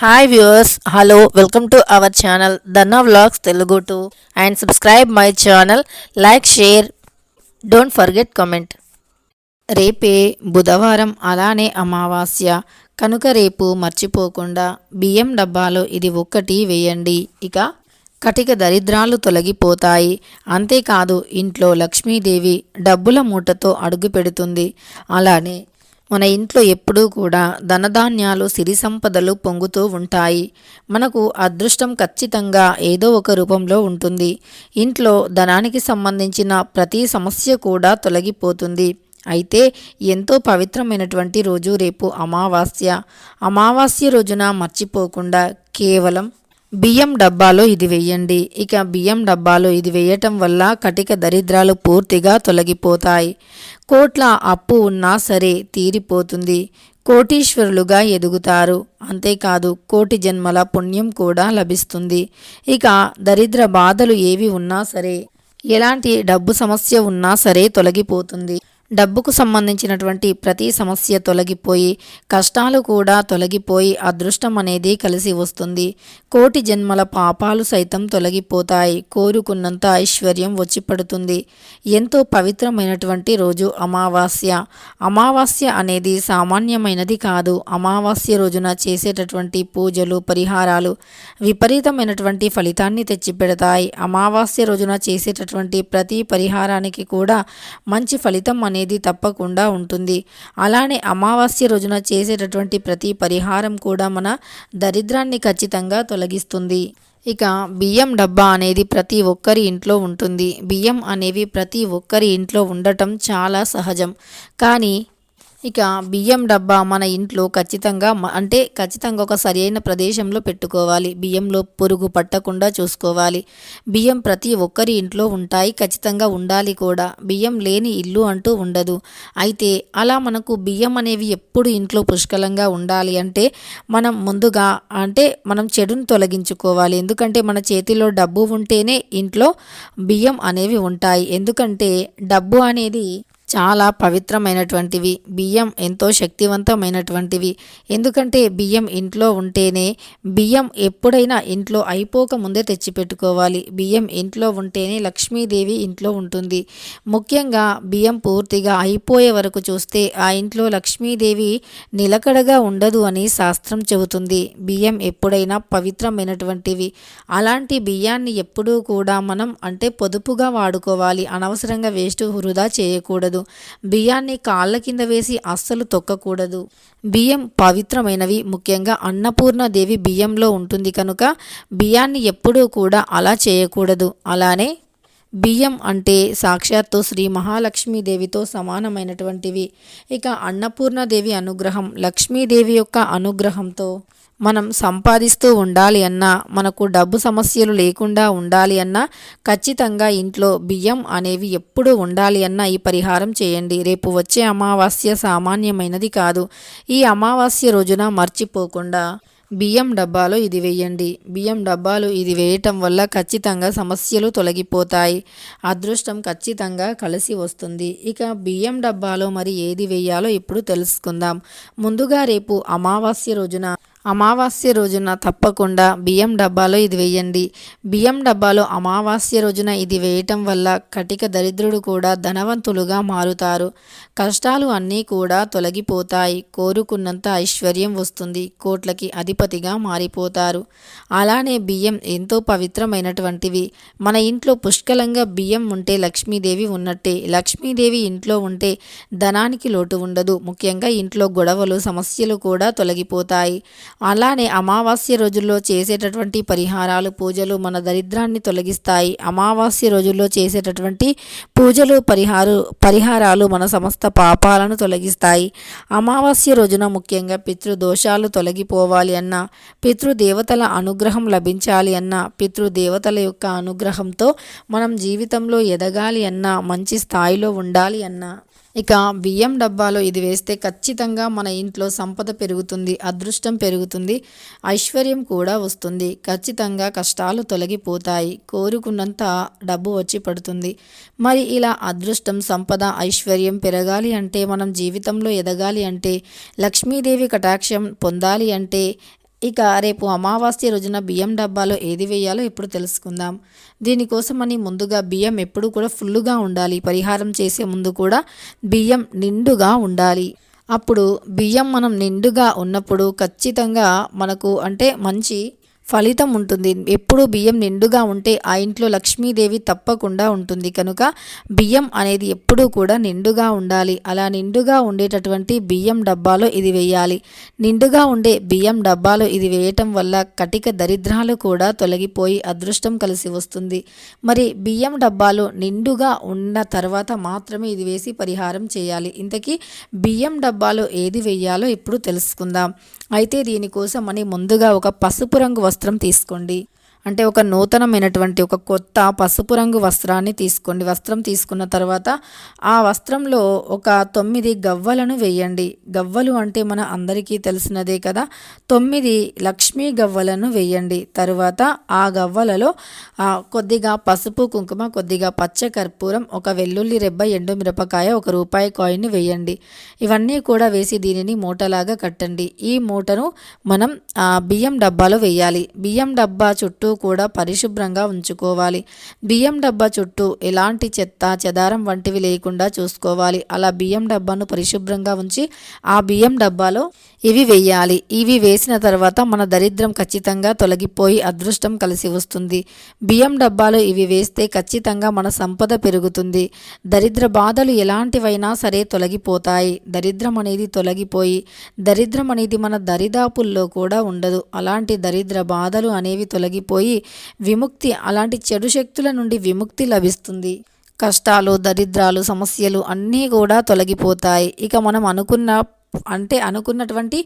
Hi viewers hello welcome to our channel Danna vlogs Telugu to and subscribe my channel like share don't forget comment రేపే బుధవారం అలానే అమావాస్య. కనుక రేపు మర్చిపోకుండా బియ్యం డబ్బాలో ఇది ఒక్కటి వేయండి. ఇక కటిక దరిద్రాలు తొలగిపోతాయి. అంతేకాదు ఇంట్లో లక్ష్మీదేవి డబ్బుల మూటతో అడుగు పెడుతుంది. అలానే మన ఇంట్లో ఎప్పుడూ కూడా ధనధాన్యాలు సిరి సంపదలు పొంగుతూ ఉంటాయి. మనకు అదృష్టం ఖచ్చితంగా ఏదో ఒక రూపంలో ఉంటుంది. ఇంట్లో ధనానికి సంబంధించిన ప్రతి సమస్య కూడా తొలగిపోతుంది. అయితే ఎంతో పవిత్రమైనటువంటి రోజు రేపు అమావాస్య. అమావాస్య రోజున మర్చిపోకుండా కేవలం బియ్యం డబ్బాలో ఇది వేయండి. ఇక బియ్యం డబ్బాలో ఇది వేయటం వల్ల కటిక దరిద్రాలు పూర్తిగా తొలగిపోతాయి. కోట్ల అప్పు ఉన్నా సరే తీరిపోతుంది. కోటీశ్వరులుగా ఎదుగుతారు. అంతేకాదు కోటి జన్మల పుణ్యం కూడా లభిస్తుంది. ఇక దరిద్ర బాధలు ఏవి ఉన్నా సరే ఎలాంటి డబ్బు సమస్య ఉన్నా సరే తొలగిపోతుంది. డబ్బుకు సంబంధించినటువంటి ప్రతి సమస్య తొలగిపోయి కష్టాలు కూడా తొలగిపోయి అదృష్టం అనేది కలిసి వస్తుంది. కోటి జన్మల పాపాలు సైతం తొలగిపోతాయి. కోరుకున్నంత ఐశ్వర్యం వచ్చి పడుతుంది. ఎంతో పవిత్రమైనటువంటి రోజు అమావాస్య. అమావాస్య అనేది సామాన్యమైనది కాదు. అమావాస్య రోజున చేసేటటువంటి పూజలు పరిహారాలు విపరీతమైనటువంటి ఫలితాన్ని తెచ్చిపెడతాయి. అమావాస్య రోజున చేసేటటువంటి ప్రతి పరిహారానికి కూడా మంచి ఫలితం అనేది తప్పకుండా ఉంటుంది. అలానే అమావాస్య రోజున చేసేటటువంటి ప్రతి పరిహారం కూడా మన దరిద్రాన్ని ఖచ్చితంగా తొలగిస్తుంది. ఇక బియ్యం డబ్బా అనేది ప్రతి ఒక్కరి ఇంట్లో ఉంటుంది. బియ్యం అనేవి ప్రతి ఒక్కరి ఇంట్లో ఉండటం చాలా సహజం. కానీ ఇక బియ్యం డబ్బా మన ఇంట్లో ఖచ్చితంగా అంటే ఖచ్చితంగా ఒక సరైన ప్రదేశంలో పెట్టుకోవాలి. బియ్యంలో పురుగు పట్టకుండా చూసుకోవాలి. బియ్యం ప్రతి ఒక్కరి ఇంట్లో ఉంటాయి ఖచ్చితంగా ఉండాలి కూడా. బియ్యం లేని ఇల్లు అంటూ ఉండదు. అయితే అలా మనకు బియ్యం అనేవి ఎప్పుడు ఇంట్లో పుష్కలంగా ఉండాలి అంటే మనం ముందుగా అంటే మనం చెడును తొలగించుకోవాలి. ఎందుకంటే మన చేతిలో డబ్బు ఉంటేనే ఇంట్లో బియ్యం అనేవి ఉంటాయి. ఎందుకంటే డబ్బు అనేది చాలా పవిత్రమైనటువంటివి బియ్యం ఎంతో శక్తివంతమైనటువంటివి. ఎందుకంటే బియ్యం ఇంట్లో ఉంటేనే బియ్యం ఎప్పుడైనా ఇంట్లో అయిపోక ముందే తెచ్చిపెట్టుకోవాలి. బియ్యం ఇంట్లో ఉంటేనే లక్ష్మీదేవి ఇంట్లో ఉంటుంది. ముఖ్యంగా బియ్యం పూర్తిగా అయిపోయే వరకు చూస్తే ఆ ఇంట్లో లక్ష్మీదేవి నిలకడగా ఉండదు అని శాస్త్రం చెబుతుంది. బియ్యం ఎప్పుడైనా పవిత్రమైనటువంటివి. అలాంటి బియ్యాన్ని ఎప్పుడూ కూడా మనం అంటే పొదుపుగా వాడుకోవాలి. అనవసరంగా వేస్ట్ వృధా చేయకూడదు. బియ్యాన్ని కాళ్ళ కింద వేసి అస్సలు తొక్కకూడదు. బియ్యం పవిత్రమైనవి. ముఖ్యంగా అన్నపూర్ణదేవి బియ్యంలో ఉంటుంది కనుక బియ్యాన్ని ఎప్పుడూ కూడా అలా చేయకూడదు. అలానే బియ్యం అంటే సాక్షాత్తు శ్రీ మహాలక్ష్మీదేవితో సమానమైనటువంటివి. ఇక అన్నపూర్ణదేవి అనుగ్రహం లక్ష్మీదేవి యొక్క అనుగ్రహంతో మనం సంపాదిస్తూ ఉండాలి అన్నా మనకు డబ్బు సమస్యలు లేకుండా ఉండాలి అన్నా ఖచ్చితంగా ఇంట్లో బియ్యం అనేవి ఎప్పుడు ఉండాలి అన్నా ఈ పరిహారం చేయండి. రేపు వచ్చే అమావాస్య సామాన్యమైనది కాదు. ఈ అమావాస్య రోజున మర్చిపోకుండా బియ్యం డబ్బాలో ఇది వేయండి. బియ్యం డబ్బాలు ఇది వేయటం వల్ల ఖచ్చితంగా సమస్యలు తొలగిపోతాయి. అదృష్టం ఖచ్చితంగా కలిసి వస్తుంది. ఇక బియ్యం డబ్బాలో మరి ఏది వేయాలో ఇప్పుడు తెలుసుకుందాం. ముందుగా రేపు అమావాస్య రోజున అమావాస్య రోజున తప్పకుండా బియ్యం డబ్బాలో ఇది వేయండి. బియ్యం డబ్బాలో అమావాస్య రోజున ఇది వేయటం వల్ల కటిక దరిద్రుడు కూడా ధనవంతులుగా మారుతారు. కష్టాలు అన్నీ కూడా తొలగిపోతాయి. కోరుకున్నంత ఐశ్వర్యం వస్తుంది. కోట్లకి అధిపతిగా మారిపోతారు. అలానే బియ్యం ఎంతో పవిత్రమైనటువంటివి. మన ఇంట్లో పుష్కలంగా బియ్యం ఉంటే లక్ష్మీదేవి ఉన్నట్టే. లక్ష్మీదేవి ఇంట్లో ఉంటే ధనానికి లోటు ఉండదు. ముఖ్యంగా ఇంట్లో గొడవలు సమస్యలు కూడా తొలగిపోతాయి. అలానే అమావాస్య రోజుల్లో చేసేటటువంటి పరిహారాలు పూజలు మన దరిద్రాన్ని తొలగిస్తాయి. అమావాస్య రోజుల్లో చేసేటటువంటి పూజలు పరిహారు పరిహారాలు మన సమస్త పాపాలను తొలగిస్తాయి. అమావాస్య రోజున ముఖ్యంగా పితృదోషాలు తొలగిపోవాలి అన్న పితృదేవతల అనుగ్రహం లభించాలి అన్న పితృదేవతల యొక్క అనుగ్రహంతో మనం జీవితంలో ఎదగాలి అన్న మంచి స్థాయిలో ఉండాలి అన్న. ఇక బియ్యం డబ్బాలో ఇది వేస్తే ఖచ్చితంగా మన ఇంట్లో సంపద పెరుగుతుంది అదృష్టం పెరుగుతుంది ఐశ్వర్యం కూడా వస్తుంది. ఖచ్చితంగా కష్టాలు తొలగిపోతాయి. కోరుకున్నంత డబ్బు వచ్చి పడుతుంది. మరి ఇలా అదృష్టం సంపద ఐశ్వర్యం పెరగాలి అంటే మనం జీవితంలో ఎదగాలి అంటే లక్ష్మీదేవి కటాక్షం పొందాలి అంటే ఇక రేపు అమావాస్య రోజున బియ్యం డబ్బాలో ఏది వేయాలో ఇప్పుడు తెలుసుకుందాం. దీనికోసమని ముందుగా బియ్యం ఎప్పుడు కూడా ఫుల్లుగా ఉండాలి. పరిహారం చేసే ముందు కూడా బియ్యం నిండుగా ఉండాలి. అప్పుడు బియ్యం మనం నిండుగా ఉన్నప్పుడు ఖచ్చితంగా మనకు అంటే మంచి ఫలితం ఉంటుంది. ఎప్పుడు బియ్యం నిండుగా ఉంటే ఆ ఇంట్లో లక్ష్మీదేవి తప్పకుండా ఉంటుంది. కనుక బియ్యం అనేది ఎప్పుడూ కూడా నిండుగా ఉండాలి. అలా నిండుగా ఉండేటటువంటి బియ్యం డబ్బాలో ఇది వేయాలి. నిండుగా ఉండే బియ్యం డబ్బాలో ఇది వేయటం వల్ల కటిక దరిద్రాలు కూడా తొలగిపోయి అదృష్టం కలిసి వస్తుంది. మరి బియ్యం డబ్బాలు నిండుగా ఉన్న తర్వాత మాత్రమే ఇది వేసి పరిహారం చేయాలి. ఇంతకీ బియ్యం డబ్బాలో ఏది వేయాలో ఇప్పుడు తెలుసుకుందాం. అయితే దీనికోసం అని ముందుగా ఒక పసుపు రంగు వస్త్రం తీసుకోండి. అంటే ఒక నూతనమైనటువంటి ఒక కొత్త పసుపు రంగు వస్త్రాన్ని తీసుకోండి. వస్త్రం తీసుకున్న తర్వాత ఆ వస్త్రంలో ఒక తొమ్మిది గవ్వలను వేయండి. గవ్వలు అంటే మన అందరికీ తెలిసినదే కదా. తొమ్మిది లక్ష్మీ గవ్వలను వేయండి. తరువాత ఆ గవ్వలలో కొద్దిగా పసుపు కుంకుమ కొద్దిగా పచ్చ కర్పూరం ఒక వెల్లుల్లి రెబ్బ ఎండు మిరపకాయ ఒక రూపాయి కాయిన్ వేయండి. ఇవన్నీ కూడా వేసి దీనిని మూటలాగా కట్టండి. ఈ మూటను మనం బియ్యం డబ్బాలో వేయాలి. బియ్యం డబ్బా చుట్టూ కూడా పరిశుభ్రంగా ఉంచుకోవాలి. బియ్యం డబ్బా చుట్టూ ఎలాంటి చెత్త చెదారం వంటివి లేకుండా చూసుకోవాలి. అలా బియ్యం డబ్బాను పరిశుభ్రంగా ఉంచి ఆ బియ్యం డబ్బాలో ఇవి వేయాలి. ఇవి వేసిన తర్వాత మన దరిద్రం ఖచ్చితంగా తొలగిపోయి అదృష్టం కలిసి వస్తుంది. బియ్యం డబ్బాలు ఇవి వేస్తే ఖచ్చితంగా మన సంపద పెరుగుతుంది. దరిద్ర బాధలు ఎలాంటివైనా సరే తొలగిపోతాయి. దరిద్రం అనేది తొలగిపోయి దరిద్రం అనేది మన దరిదాపుల్లో కూడా ఉండదు. అలాంటి దరిద్ర బాధలు అనేవి తొలగిపోయి విముక్తి అలాంటి చెడు శక్తుల నుండి విముక్తి లభిస్తుంది. కష్టాలు దరిద్రాలు సమస్యలు అన్నీ కూడా తొలగిపోతాయి. ఇక మనం అనుకున్న అంటే అనుకున్నటువంటి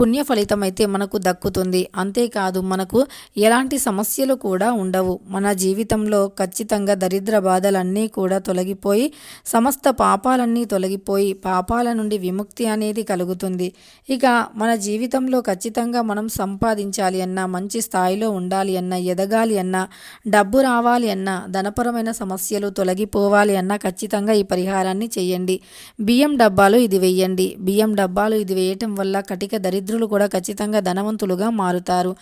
పుణ్య ఫలితం అయితే మనకు దక్కుతుంది. అంతేకాదు మనకు ఎలాంటి సమస్యలు కూడా ఉండవు. మన జీవితంలో ఖచ్చితంగా దరిద్ర బాధలన్నీ కూడా తొలగిపోయి సమస్త పాపాలన్నీ తొలగిపోయి పాపాల నుండి విముక్తి అనేది కలుగుతుంది. ఇక మన జీవితంలో ఖచ్చితంగా మనం సంపాదించాలి అన్నా మంచి స్థాయిలో ఉండాలి అన్నా ఎదగాలి అన్నా డబ్బు రావాలి అన్నా ధనపరమైన సమస్యలు తొలగిపోవాలి అన్నా ఖచ్చితంగా ఈ పరిహారాన్ని చేయండి. బియ్యం డబ్బాలు ఇది వెయ్యండి బియ్యం డబ్బా డబ్బాలు ఇది వేయటం వల్ల కటిక దరిద్రులు కూడా ఖచ్చితంగా ధనవంతులుగా మారుతారు.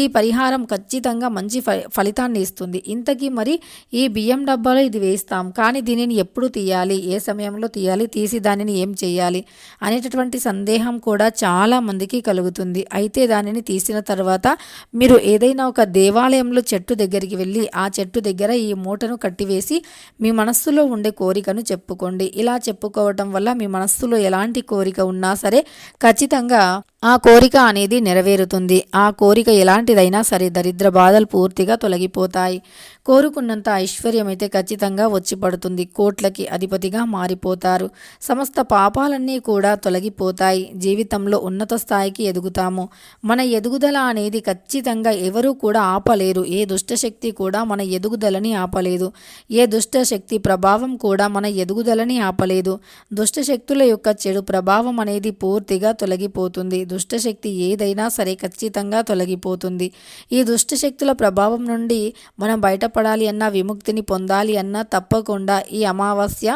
ఈ పరిహారం ఖచ్చితంగా మంచి ఫలితాన్ని ఇస్తుంది. ఇంతకీ మరి ఈ బియ్యం డబ్బాలో ఇది వేస్తాం కానీ దీనిని ఎప్పుడు తీయాలి? ఏ సమయంలో తీయాలి? తీసి దానిని ఏం చేయాలి? అనేటటువంటి సందేహం కూడా చాలా మందికి కలుగుతుంది. అయితే దానిని తీసిన తర్వాత మీరు ఏదైనా ఒక దేవాలయంలో చెట్టు దగ్గరికి వెళ్ళి ఆ చెట్టు దగ్గర ఈ మూటను కట్టివేసి మీ మనస్సులో ఉండే కోరికను చెప్పుకోండి. ఇలా చెప్పుకోవటం వల్ల మీ మనస్సులో ఎలాంటి కోరిక ఉన్నా సరే ఖచ్చితంగా ఆ కోరిక అనేది నెరవేరుతుంది. ఆ కోరిక ఎలాంటిదైనా సరే దరిద్ర బాధలు పూర్తిగా తొలగిపోతాయి. కోరుకున్నంత ఐశ్వర్యం అయితే ఖచ్చితంగా వచ్చి పడుతుంది. కోట్లకి అధిపతిగా మారిపోతారు. సమస్త పాపాలన్నీ కూడా తొలగిపోతాయి. జీవితంలో ఉన్నత స్థాయికి ఎదుగుతాము. మన ఎదుగుదల అనేది ఖచ్చితంగా ఎవరూ కూడా ఆపలేరు. ఏ దుష్టశక్తి కూడా మన ఎదుగుదలని ఆపలేదు. ఏ దుష్టశక్తి ప్రభావం కూడా మన ఎదుగుదలని ఆపలేదు. దుష్టశక్తుల యొక్క చెడు ప్రభావం అనేది పూర్తిగా తొలగిపోతుంది. దుష్టశక్తి ఏదైనా సరే ఖచ్చితంగా తొలగిపోతుంది. ఈ దుష్టశక్తుల ప్రభావం నుండి మనం బయటపడాలి అన్నా విముక్తిని పొందాలి అన్నా తప్పకుండా ఈ అమావాస్య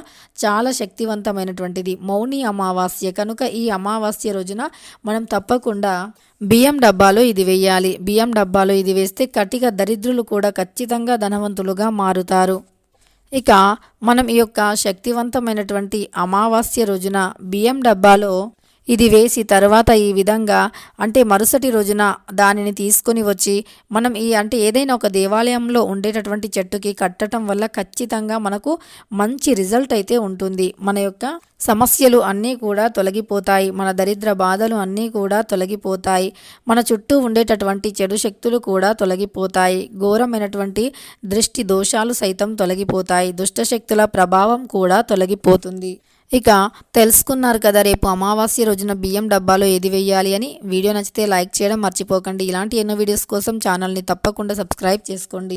చాలా శక్తివంతమైనటువంటిది. మౌని అమావాస్య. కనుక ఈ అమావాస్య రోజున మనం తప్పకుండా బియ్యం డబ్బాలో ఇది వేయాలి. బియ్యం డబ్బాలో ఇది వేస్తే కటిక దరిద్రులు కూడా ఖచ్చితంగా ధనవంతులుగా మారుతారు. ఇక మనం ఈ యొక్క శక్తివంతమైనటువంటి అమావాస్య రోజున బియ్యం డబ్బాలో ఇది వేసి తర్వాత ఈ విధంగా అంటే మరుసటి రోజున దానిని తీసుకొని వచ్చి మనం ఈ అంటే ఏదైనా ఒక దేవాలయంలో ఉండేటటువంటి చెట్టుకి కట్టడం వల్ల ఖచ్చితంగా మనకు మంచి రిజల్ట్ అయితే ఉంటుంది. మన యొక్క సమస్యలు అన్నీ కూడా తొలగిపోతాయి. మన దరిద్ర బాధలు అన్నీ కూడా తొలగిపోతాయి. మన చుట్టూ ఉండేటటువంటి చెడు శక్తులు కూడా తొలగిపోతాయి. ఘోరమైనటువంటి దృష్టి దోషాలు సైతం తొలగిపోతాయి. దుష్టశక్తుల ప్రభావం కూడా తొలగిపోతుంది. ఇక తెలుసుకున్నారు కదా రేపు అమావాస్య రోజున బియ్యం డబ్బాలో ఏది వేయాలి అని. వీడియో నచ్చితే లైక్ చేయడం మర్చిపోకండి. ఇలాంటి ఎన్నో వీడియోస్ కోసం ఛానల్ని తప్పకుండా సబ్స్క్రైబ్ చేసుకోండి.